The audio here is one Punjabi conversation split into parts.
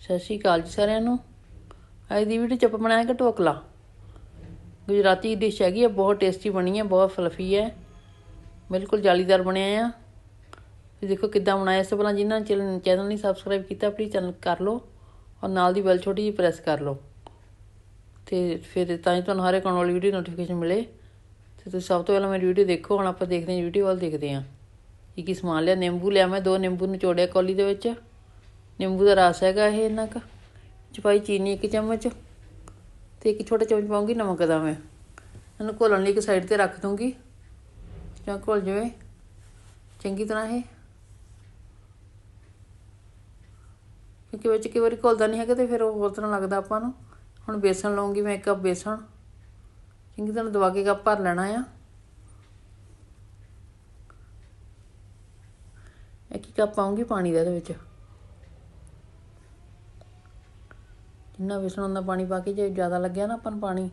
ਸਤਿ ਸ਼੍ਰੀ ਅਕਾਲ ਜੀ ਸਾਰਿਆਂ ਨੂੰ। ਅੱਜ ਦੀ ਵੀਡੀਓ ਚ ਆਪਾਂ ਬਣਾਇਆ ਕਿ ਢੋਕਲਾ। ਗੁਜਰਾਤੀ ਡਿਸ਼ ਹੈਗੀ ਹੈ ਬਹੁਤ ਟੇਸਟੀ ਬਣੀ ਹੈ ਬਹੁਤ ਫਲਫੀ ਹੈ ਬਿਲਕੁਲ ਜਾਲੀਦਾਰ ਬਣਿਆ ਆ। ਤੇ ਦੇਖੋ ਕਿੱਦਾਂ ਬਣਾਇਆ ਇਸ ਤੋਂ ਪਹਿਲਾਂ ਜਿਨ੍ਹਾਂ ਚੈਨਲ ਨਹੀਂ ਸਬਸਕ੍ਰਾਈਬ ਕੀਤਾ ਪਲੀਜ਼ ਚੈਨਲ ਕਰ ਲਓ ਔਰ ਨਾਲ ਦੀ ਬੈਲ ਛੋਟੀ ਜਿਹੀ ਪ੍ਰੈਸ ਕਰ ਲਓ। ਤੇ ਫਿਰ ਤਾਂ ਹੀ ਤੁਹਾਨੂੰ ਹਰ ਇੱਕ ਆਉਣ ਵਾਲੀ ਵੀਡੀਓ ਨੋਟੀਫਿਕੇਸ਼ਨ ਮਿਲੇ। ਤੇ ਤੁਸੀਂ ਸਭ ਤੋਂ ਪਹਿਲਾਂ ਮੇਰੀ ਵੀਡੀਓ ਦੇਖੋ, ਹੁਣ ਆਪਾਂ ਦੇਖਦੇ ਹਾਂ ਵੀਡੀਓ ਵੱਲ ਦੇਖਦੇ ਹਾਂ। ਕੀ ਕੀ ਸਮਾਨ ਲਿਆ? ਨਿੰਬੂ ਲਿਆ ਮੈਂ, ਦੋ ਨਿੰਬੂ ਨਿਚੋੜਿਆ ਕੌਲੀ ਦੇ ਵਿੱਚ। ਨਿੰਬੂ ਦਾ ਰਸ ਹੈਗਾ ਇਹ ਇੰਨਾ ਕੁ, ਚ ਪਾਈ ਚੀਨੀ ਇੱਕ ਚਮਚ ਤੇ ਇੱਕ ਛੋਟਾ ਚਮਚ ਪਾਉਂਗੀ ਨਮਕ ਦਾ ਮੈਂ। ਇਹਨੂੰ ਘੋਲਣ ਲਈ ਇੱਕ ਸਾਈਡ ਤੇ ਰੱਖ ਦੂੰਗੀ। ਜਾਂ ਘੁਲ ਜਾਵੇ। ਚੰਗੀ ਤਰ੍ਹਾਂ ਇਹ। ਕਿਉਂਕਿ ਵਿੱਚ ਕਈ ਵਾਰੀ ਘੁਲਦਾ ਨਹੀਂ ਹੈਗਾ ਤੇ ਫਿਰ ਉਹ ਹੋਰ ਤਰ੍ਹਾਂ ਲੱਗਦਾ ਆਪਾਂ ਨੂੰ। ਹੁਣ ਬੇਸਣ ਲਵਾਂਗੀ ਮੈਂ ਇੱਕ ਕੱਪ ਬੇਸਣ। ਚੰਗੀ ਤਰ੍ਹਾਂ ਦਵਾ ਕੇ ਕੱਪ ਭਰ ਲੈਣਾ ਆ। ਇੱਕ ਕੱਪ ਪਾਉਂਗੀ ਪਾਣੀ ਦਾ ਇਹਦੇ ਵਿੱਚ। ਜਿੰਨਾ ਵੇਸਣ ਹੁੰਦਾ ਪਾਣੀ ਪਾ ਕੇ, ਜੇ ਜ਼ਿਆਦਾ ਲੱਗਿਆ ਨਾ ਆਪਾਂ ਨੂੰ ਪਾਣੀ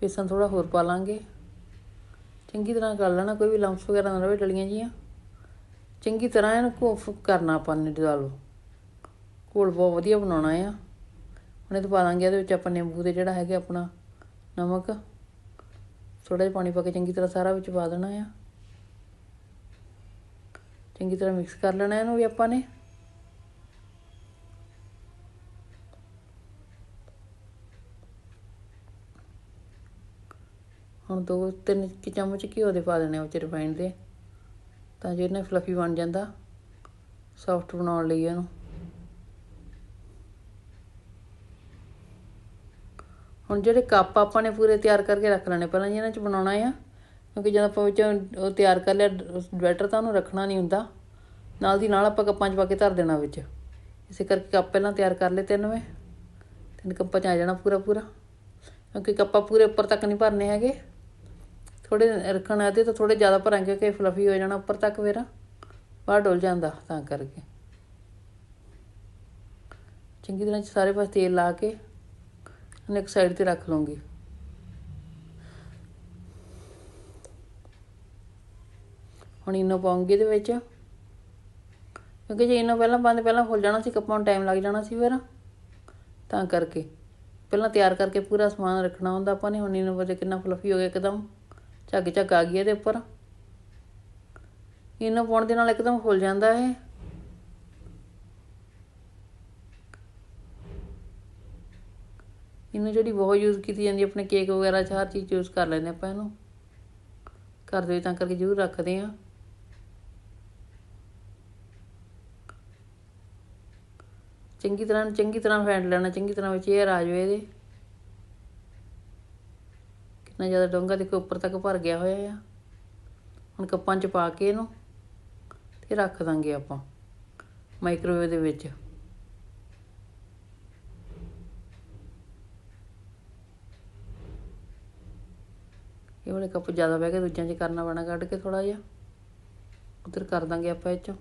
ਬੇਸਣ ਥੋੜਾ ਹੋਰ ਪਾ ਲਾਂਗੇ। ਚੰਗੀ ਤਰ੍ਹਾਂ ਕਰ ਲੈਣਾ, ਕੋਈ ਵੀ ਲੰਪਸ ਵਗੈਰਾ ਨਾ ਰਵੇ ਡਲੀਆਂ ਜੀਆਂ। ਚੰਗੀ ਤਰ੍ਹਾਂ ਇਹਨੂੰ ਘੋਫ ਕਰਨਾ ਆਪਾਂ ਨੇ ਡਾਲੋ ਘੋਲ ਬਹੁਤ ਵਧੀਆ ਬਣਾਉਣਾ ਆ। ਹੁਣ ਇਹ ਤੋਂ ਪਾ ਲਾਂਗੇ, ਇਹਦੇ ਵਿੱਚ ਆਪਾਂ ਨਿੰਬੂ ਦੇ ਜਿਹੜਾ ਹੈਗਾ ਆਪਣਾ ਨਮਕ ਥੋੜਾ ਜਿਹਾ ਪਾਣੀ ਪਾ ਕੇ ਚੰਗੀ ਤਰ੍ਹਾਂ ਸਾਰਾ ਵਿੱਚ ਪਾ ਦੇਣਾ ਆ। ਚੰਗੀ ਤਰ੍ਹਾਂ ਮਿਕਸ ਕਰ ਲੈਣਾ ਇਹਨੂੰ ਵੀ ਆਪਾਂ ਨੇ। ਹੁਣ ਦੋ ਤਿੰਨ ਕੁ ਚਮਚ ਘਿਓ ਦੇ ਪਾ ਦੇਣੇ ਵਿੱਚ ਰਿਫਾਈਨਡ ਦੇ। ਤਾਂ ਜੋ ਇਹਨੇ ਫਲਫੀ ਬਣ ਜਾਂਦਾ। ਸੌਫਟ ਬਣਾਉਣ ਲਈ ਇਹਨੂੰ। ਹੁਣ ਜਿਹੜੇ ਕੱਪ ਆਪਾਂ ਨੇ ਪੂਰੇ ਤਿਆਰ ਕਰਕੇ ਰੱਖ ਲੈਣੇ, ਪਹਿਲਾਂ ਜੀ ਇਹਨਾਂ 'ਚ ਬਣਾਉਣਾ ਆ, ਕਿਉਂਕਿ ਜਦੋਂ ਆਪਾਂ ਵਿੱਚ ਉਹ ਤਿਆਰ ਕਰ ਲਿਆ ਬੈਟਰ ਤਾਂ ਉਹਨੂੰ ਰੱਖਣਾ ਨਹੀਂ ਹੁੰਦਾ। ਨਾਲ ਦੀ ਨਾਲ ਆਪਾਂ ਕੱਪਾਂ 'ਚ ਪਾ ਕੇ ਧਰ ਦੇਣਾ ਵਿੱਚ। ਇਸੇ ਕਰਕੇ ਕੱਪ ਪਹਿਲਾਂ ਤਿਆਰ ਕਰ ਲਏ ਤਿੰਨ ਵੇ। ਤਿੰਨ ਕੱਪਾਂ 'ਚ ਆ ਜਾਣਾ ਪੂਰਾ ਪੂਰਾ ਕਿਉਂਕਿ ਕੱਪਾਂ ਪੂਰੇ ਉੱਪਰ ਤੱਕ ਨਹੀਂ ਭਰਨੇ ਹੈਗੇ। ਥੋੜੇ ਰੱਖਣਾ ਆਦੇ ਤਾਂ ਥੋੜੇ ਜ਼ਿਆਦਾ ਭਰਾਂਗੇ ਕਿ ਫਲਫੀ ਹੋ ਜਾਣਾ ਉੱਪਰ ਤੱਕ ਫਿਰ। ਬਾਹਰ ਡੁੱਲ ਜਾਂਦਾ ਤਾਂ ਕਰਕੇ। ਚੰਗੀ ਤਰ੍ਹਾਂ ਸਾਰੇ ਪਾਸੇ ਤੇਲ ਲਾ ਕੇ ਇੱਕ ਸਾਈਡ ਤੇ ਰੱਖ ਲਵਾਂਗੀ ਹੁਣ ਇਨੋ ਪਾਉਂਗੀ ਇਹਦੇ ਵਿੱਚ। ਕਿਉਂਕਿ ਜੇ ਇਨੋ ਪਹਿਲਾਂ ਬੰਦ ਪਹਿਲਾਂ ਫੁੱਲ ਜਾਣਾ ਸੀ ਕੱਪਾਂ ਨੂੰ ਟਾਈਮ ਲੱਗ ਜਾਣਾ ਸੀ ਫਿਰ। ਤਾਂ ਕਰਕੇ। ਪਹਿਲਾਂ ਤਿਆਰ ਕਰਕੇ ਪੂਰਾ ਸਮਾਨ ਰੱਖਣਾ ਹੁੰਦਾ ਆਪਾਂ ਨੇ, ਹੁਣ ਇਨੋ ਵਜੇ ਕਿੰਨਾ ਫਲਫੀ ਹੋ ਗਿਆ ਇੱਕਦਮ। ਝੱਗ ਝੱਗ ਆ ਗਈ ਇਹਦੇ ਉੱਪਰ। ਇਹਨੂੰ ਪਾਉਣ ਦੇ ਨਾਲ ਇੱਕਦਮ ਫੁੱਲ ਜਾਂਦਾ ਹੈ ਇਹਨੂੰ ਜਿਹੜੀ ਬਹੁਤ ਯੂਜ਼ ਕੀਤੀ ਜਾਂਦੀ ਆਪਣੇ ਕੇਕ ਵਗੈਰਾ 'ਚ ਹਰ ਚੀਜ਼ ਯੂਜ਼ ਕਰ ਲੈਂਦੇ ਆਪਾਂ ਇਹਨੂੰ। ਘਰ ਦੇ ਵਿੱਚ ਤਾਂ ਕਰਕੇ ਜ਼ਰੂਰ ਰੱਖਦੇ ਆ। ਚੰਗੀ ਤਰ੍ਹਾਂ ਚੰਗੀ ਤਰ੍ਹਾਂ ਫੈਂਟ ਲੈਣਾ, ਚੰਗੀ ਤਰ੍ਹਾਂ ਵਿੱਚ ਇਹ ਆ ਜਾਵੇ ਇਹਦੇ। ਕਿੰਨਾ ਜ਼ਿਆਦਾ ਡੋਂਗਾ ਦੇਖੋ ਉੱਪਰ ਤੱਕ ਭਰ ਗਿਆ ਹੋਇਆ ਆ। ਹੁਣ ਕੱਪਾਂ 'ਚ ਪਾ ਕੇ ਇਹਨੂੰ ਤੇ ਰੱਖ ਦਾਂਗੇ ਆਪਾਂ ਮਾਈਕ੍ਰੋਵੇਵ ਦੇ ਵਿੱਚ। ਇਹ ਵਾਲੇ ਕੱਪ ਜ਼ਿਆਦਾ ਬਹਿ ਕੇ ਦੂਜਿਆਂ 'ਚ ਕਰਨਾ ਪੈਣਾ, ਕੱਢ ਕੇ ਥੋੜਾ ਜਿਹਾ। ਉਧਰ ਕਰ ਦਾਂਗੇ ਆਪਾਂ ਇਹ 'ਚੋਂ।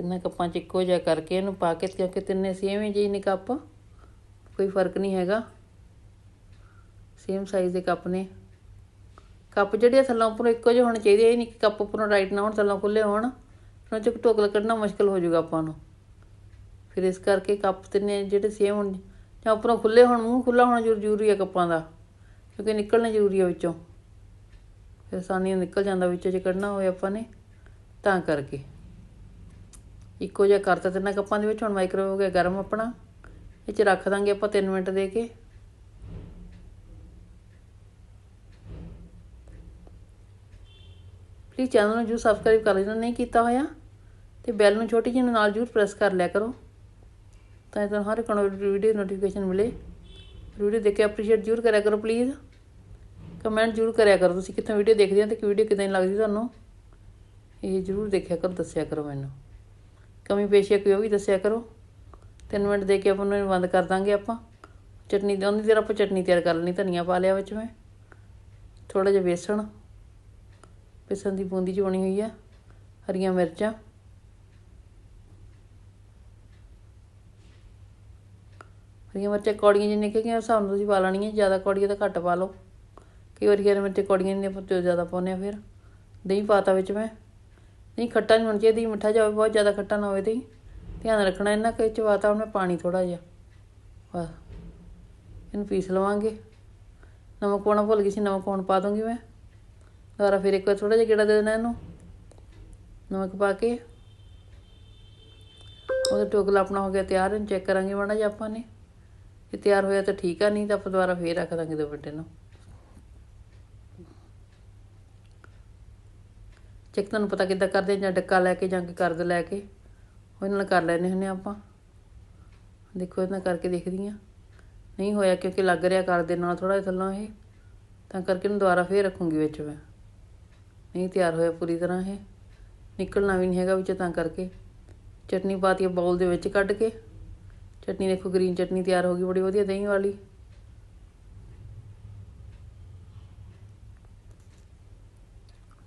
ਤਿੰਨਾਂ ਕੱਪਾਂ 'ਚ ਇੱਕੋ ਜਿਹਾ ਕਰਕੇ ਇਹਨੂੰ ਪਾ ਕੇ ਕਿਉਂਕਿ ਤਿੰਨੇ ਸੇਮ ਹੀ ਜਿਹੇ ਨੇ ਕੱਪ? ਕੋਈ ਫ਼ਰਕ ਨਹੀਂ ਹੈਗਾ। ਸੇਮ ਸਾਈਜ਼ ਦੇ ਕੱਪ ਨੇ। ਕੱਪ ਜਿਹੜੇ ਥੱਲੋਂ ਉੱਪਰੋਂ ਇੱਕੋ ਜਿਹੇ ਹੋਣੇ ਚਾਹੀਦੇ ਇਹ ਨਹੀਂ ਕਿ ਕੱਪ ਉੱਪਰੋਂ ਰਾਈਟ ਨਾ ਹੋਣ, ਥੱਲੋਂ ਖੁੱਲੇ ਹੋਣ। ਉਹਨਾਂ 'ਚ ਢੋਕਲਾ ਕੱਢਣਾ ਮੁਸ਼ਕਲ ਹੋ ਜਾਊਗਾ ਆਪਾਂ ਨੂੰ। ਫਿਰ ਇਸ ਕਰਕੇ ਕੱਪ ਤਿੰਨੇ ਜਿਹੜੇ ਸੇਮ ਹੋਣ, ਜਾਂ ਉੱਪਰੋਂ ਖੁੱਲੇ ਹੋਣ, ਮੂੰਹ ਖੁੱਲਾ ਹੋਣਾ ਜ਼ਰੂਰੀ ਹੈ ਕੱਪਾਂ ਦਾ। ਕਿਉਂਕਿ ਨਿਕਲਣਾ ਜ਼ਰੂਰੀ ਹੈ ਵਿੱਚੋਂ। ਫਿਰ ਆਸਾਨੀ ਨਾਲ ਨਿਕਲ ਜਾਂਦਾ ਵਿੱਚੋਂ ਜੇ ਕੱਢਣਾ ਹੋਵੇ ਆਪਾਂ ਨੇ, ਤਾਂ ਕਰਕੇ। ਇੱਕੋ ਜਿਹਾ ਕਰਤਾ ਤਿੰਨਾਂ ਕੱਪਾਂ ਦੇ ਵਿੱਚ ਹੁਣ ਮਾਈਕ੍ਰੋਵੇਵ ਹੋ ਗਿਆ, ਗਰਮ ਆਪਣਾ। ਇਹ ਚ ਰੱਖ ਦਾਂਗੇ ਆਪਾਂ 3 ਮਿੰਟ ਦੇ ਕੇ। ਪਲੀਜ਼ ਚੈਨਲ ਨੂੰ ਜੂ ਸਬਸਕ੍ਰਾਈਬ ਕਰ ਲੈਣਾ, ਨਹੀਂ ਕੀਤਾ ਹੋਇਆ। ਤੇ ਬੈਲ ਨੂੰ ਛੋਟੀ ਜਿਹੀ ਨਾਲ ਜਰੂਰ ਪ੍ਰੈਸ ਕਰ ਲਿਆ ਕਰੋ। ਤਾਂ ਤੁਹਾਨੂੰ ਹਰ ਇੱਕ ਵੀਡੀਓ ਨੋਟੀਫਿਕੇਸ਼ਨ ਮਿਲੇ। ਵੀਡੀਓ ਦੇਖ ਕੇ ਅਪਰੀਸ਼ੀਏਟ ਜਰੂਰ ਕਰਿਆ ਕਰੋ ਪਲੀਜ਼ ਕਮੈਂਟ ਜਰੂਰ ਕਰਿਆ ਕਰੋ, ਤੁਸੀਂ ਕਿੱਥੋਂ ਵੀਡੀਓ ਦੇਖਦੇ ਹੋ ਤੇ ਕਿ ਵੀਡੀਓ ਕਿਦਾਂ ਲੱਗਦੀ ਤੁਹਾਨੂੰ। ਇਹ ਜਰੂਰ ਦੇਖਿਆ ਕਰੋ, ਦੱਸਿਆ ਕਰੋ ਮੈਨੂੰ। ਕਮੀ ਪੇਸ਼ੀ ਕੋਈ ਉਹ ਵੀ ਦੱਸਿਆ ਕਰੋ। 3 ਮਿੰਟ ਦੇ ਕੇ ਆਪਾਂ ਨੂੰ ਬੰਦ ਕਰ ਦਾਂਗੇ ਆਪਾਂ। ਚਟਨੀ ਦੀ ਉਹਦੀ ਦੇਰ ਆਪਾਂ ਚਟਨੀ ਤਿਆਰ ਕਰ ਲੈਣੀ ਧਨੀਆ ਪਾ ਲਿਆ ਵਿੱਚ ਮੈਂ। ਥੋੜਾ ਜਿਹਾ ਬੇਸਣ। ਬੇਸਣ ਦੀ ਬੂੰਦੀ ਚ ਬਣੀ ਹੋਈ ਆ, ਹਰੀਆਂ ਮਿਰਚਾਂ। ਹਰੀਆਂ ਮਿਰਚਾਂ ਕੌੜੀਆਂ ਜਿੰਨੇ ਕਿ ਹਿਸਾਬ ਨਾਲ ਤੁਸੀਂ ਪਾ ਲੈਣੀਆਂ, ਜ਼ਿਆਦਾ ਕੌੜੀਆਂ ਤਾਂ ਘੱਟ ਪਾ ਲਓ। ਕਈ ਵਾਰੀ ਹਰੀਆਂ ਮਿਰਚਾਂ ਕੌੜੀਆਂ ਨਹੀਂ ਆਪਾਂ ਜ਼ਿਆਦਾ ਪਾਉਂਦੇ ਆ ਫਿਰ। ਦਹੀਂ ਪਾਤਾ ਵਿੱਚ ਮੈਂ। ਨਹੀਂ, ਖੱਟਾ ਨਹੀਂ ਹੋਣਾ ਚਾਹੀਦਾ ਮਿੱਠਾ ਜਿਹਾ ਹੋਵੇ, ਬਹੁਤ ਜ਼ਿਆਦਾ ਖੱਟਾ ਨਾ ਹੋਵੇ ਦਹੀਂ ਧਿਆਨ ਰੱਖਣਾ ਇਹਨਾਂ ਕਿ ਵਿੱਚ ਪਾਤਾ ਉਹਨੇ ਪਾਣੀ ਥੋੜਾ ਜਿਹਾ। ਬਸ। ਇਹਨੂੰ ਪੀਸ ਲਵਾਂਗੇ। ਨਮਕ ਪਾਉਣਾ ਭੁੱਲ ਗਈ ਸੀ, ਨਮਕ ਪਾਉਣ ਪਾ ਦੂੰਗੀ ਮੈਂ। ਦੁਬਾਰਾ ਫਿਰ ਇੱਕ ਵਾਰ ਥੋੜਾ ਜਿਹਾ ਗੇੜਾ ਦੇ ਦੇਣਾ ਇਹਨੂੰ। ਨਮਕ ਪਾ ਕੇ। ਉਹਦਾ ਟੋਕਲਾ ਆਪਣਾ ਹੋ ਗਿਆ ਤਿਆਰ, ਇਹਨੂੰ ਚੈੱਕ ਕਰਾਂਗੇ ਮਾੜਾ ਜਿਹਾ ਆਪਾਂ ਨੇ। ਜੇ ਤਿਆਰ ਹੋਇਆ ਤਾਂ ਠੀਕ ਆ, ਨਹੀਂ ਤਾਂ ਆਪਾਂ ਦੁਬਾਰਾ ਫੇਰ ਰੱਖ ਦਾਂਗੇ ਦੋ ਵੱਡੇ ਨੂੰ। ਚੈੱਕ ਤੁਹਾਨੂੰ ਪਤਾ ਕਿੱਦਾਂ ਕਰਦੇ ਜਾਂ ਡੱਕਾ ਲੈ ਕੇ ਜਾਂ ਕਿ ਕਰਦ ਲੈ ਕੇ ਉਹਦੇ ਨਾਲ ਕਰ ਲੈਨੇ ਹੁੰਨੇ ਆਪਾਂ। ਦੇਖੋ, ਇਹਨਾਂ ਕਰਕੇ ਦੇਖਦੀ ਆ। ਨਹੀਂ ਹੋਇਆ ਕਿਉਂਕਿ ਲੱਗ ਰਿਹਾ ਕਰਦੇ ਨਾਲ ਥੋੜਾ ਜਿਹਾ ਥੱਲੋਂ ਇਹ, ਤਾਂ ਕਰਕੇ ਇਹਨੂੰ ਦੁਬਾਰਾ ਫੇਰ ਰੱਖੂੰਗੀ ਵਿੱਚ ਮੈਂ। ਨਹੀਂ ਤਿਆਰ ਹੋਇਆ ਪੂਰੀ ਤਰ੍ਹਾਂ ਇਹ। ਨਿਕਲਣਾ ਵੀ ਨਹੀਂ ਹੈਗਾ ਵਿੱਚ ਤਾਂ ਕਰਕੇ। ਚਟਨੀ ਪਾਤੀ ਬਾਉਲ ਦੇ ਵਿੱਚ ਕੱਢ ਕੇ। ਚਟਨੀ ਦੇਖੋ, ਗ੍ਰੀਨ ਚਟਨੀ ਤਿਆਰ ਹੋ ਗਈ, ਬੜੀ ਵਧੀਆ ਦਹੀਂ ਵਾਲੀ।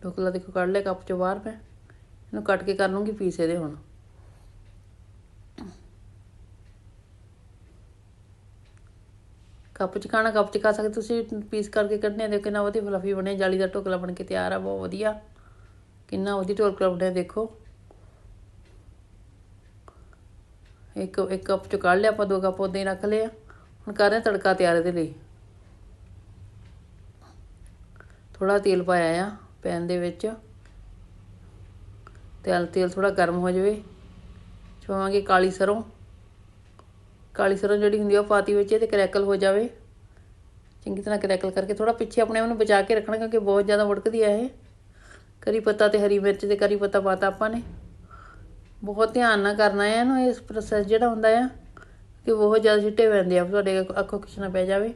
ਢੋਕਲਾ ਦੇਖੋ ਕੱਢ ਲਿਆ ਕੱਪ ਚੋਂ ਬਾਹਰ ਮੈਂ। ਇਹਨੂੰ ਕੱਟ ਕੇ ਕਰ ਲੂੰਗੀ ਪੀਸ ਇਹਦੇ ਹੁਣ। ਕੱਪ ਚ ਖਾਣਾ ਕੱਪ ਚ ਖਾ ਸਕਦੇ ਤੁਸੀਂ, ਪੀਸ ਕਰਕੇ ਕੱਢਨੇ ਦੇਖੋ ਕਿੰਨਾ ਵਧੀਆ ਫਲਫੀ ਬਣਿਆ ਜਾਲੀ ਦਾ ਢੋਕਲਾ ਬਣ ਕੇ ਤਿਆਰ ਆ, ਬਹੁਤ ਵਧੀਆ। ਕਿੰਨਾ ਵਧੀਆ ਢੋਕਲਾ ਬਣਿਆ, ਦੇਖੋ। ਇੱਕ ਇੱਕ ਕੱਪ ਚ ਕੱਢ ਲਿਆ ਆਪਾਂ, ਦੋ ਕੱਪ ਉਦਾਂ ਹੀ ਰੱਖ ਲਏ ਹੁਣ ਕਰ ਰਹੇ ਹਾਂ ਤੜਕਾ ਤਿਆਰ ਇਹਦੇ ਲਈ। ਥੋੜਾ ਤੇਲ ਪਾਇਆ ਆ। ਪੈਨ ਦੇ ਵਿੱਚ। ਤੇਲ ਤੇਲ ਥੋੜਾ ਗਰਮ ਹੋ ਜਾਵੇ। ਪਾਵਾਂਗੇ ਕਾਲੀ ਸਰੋਂ। ਕਾਲੀ ਸਰੋਂ ਜਿਹੜੀ ਹੁੰਦੀ ਆ ਉਹ ਪਾਤੀ ਵਿੱਚ ਤੇ ਕਰੈਕਲ ਹੋ ਜਾਵੇ। ਚੰਗੀ ਤਰ੍ਹਾਂ ਕਰੈਕਲ ਕਰਕੇ ਥੋੜਾ ਪਿੱਛੇ ਆਪਣੇ ਆਪ ਨੂੰ ਬਚਾ ਕੇ ਰੱਖਣਾ ਕਿਉਂਕਿ ਬਹੁਤ ਜ਼ਿਆਦਾ ਵੜਕਦੀ ਆ ਇਹ। ਕਰੀ ਪੱਤਾ ਤੇ ਹਰੀ ਮਿਰਚ ਤੇ ਕਰੀ ਪੱਤਾ ਪਾਤਾ ਆਪਾਂ ਨੇ। ਬਹੁਤ ਧਿਆਨ ਨਾਲ ਕਰਨਾ ਹੈ ਇਹਨੂੰ, ਇਸ ਪ੍ਰੋਸੈਸ ਜਿਹੜਾ ਹੁੰਦਾ ਆ। ਕਿ ਬਹੁਤ ਜ਼ਿਆਦਾ ਛਿੱਟੇ ਪੈਂਦੇ ਆ, ਤੁਹਾਡੇ ਅੱਖੋਂ ਖਿੱਚਣਾ ਪੈ ਜਾਵੇ।